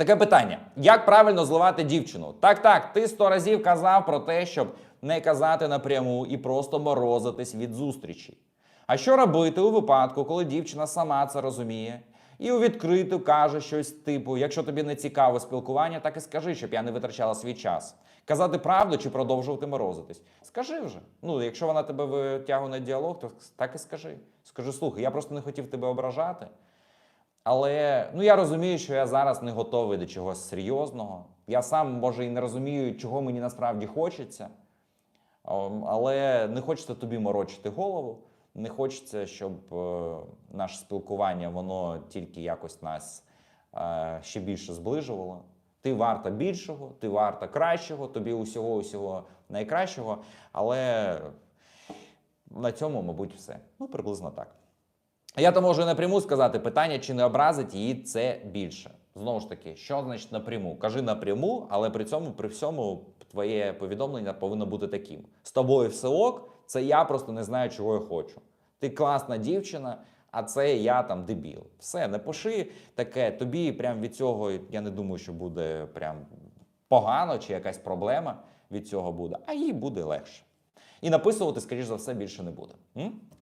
Таке питання: як правильно зливати дівчину? Так, так, ти сто разів казав про те, щоб не казати напряму і просто морозитись від зустрічі. А що робити у випадку, коли дівчина сама це розуміє і у відкриту каже щось типу: якщо тобі не цікаве спілкування, так і скажи, щоб я не витрачала свій час. Казати правду чи продовжувати морозитись? Скажи вже. Ну, якщо вона тебе витягує на діалог, то так і скажи. Скажи, слухай, я просто не хотів тебе ображати. Але ну я розумію, що я зараз не готовий до чогось серйозного. Я сам може і не розумію, чого мені насправді хочеться. Але не хочеться тобі морочити голову. Не хочеться, щоб е, наше спілкування воно тільки якось нас е, ще більше зближувало. Ти варта більшого, ти варта кращого, тобі усього усього найкращого. Але на цьому, мабуть, все. Ну, приблизно так. Я то можу напряму сказати питання, чи не образить її це більше. Знову ж таки, що значить напряму? Кажи напряму, але при цьому, при всьому, твоє повідомлення повинно бути таким: з тобою все ок, це я просто не знаю, чого я хочу. Ти класна дівчина, а це я там дебіл. Все, не пиши таке. Тобі прям від цього я не думаю, що буде прям погано чи якась проблема від цього буде, а їй буде легше. І написувати, скоріш за все, більше не буде. М?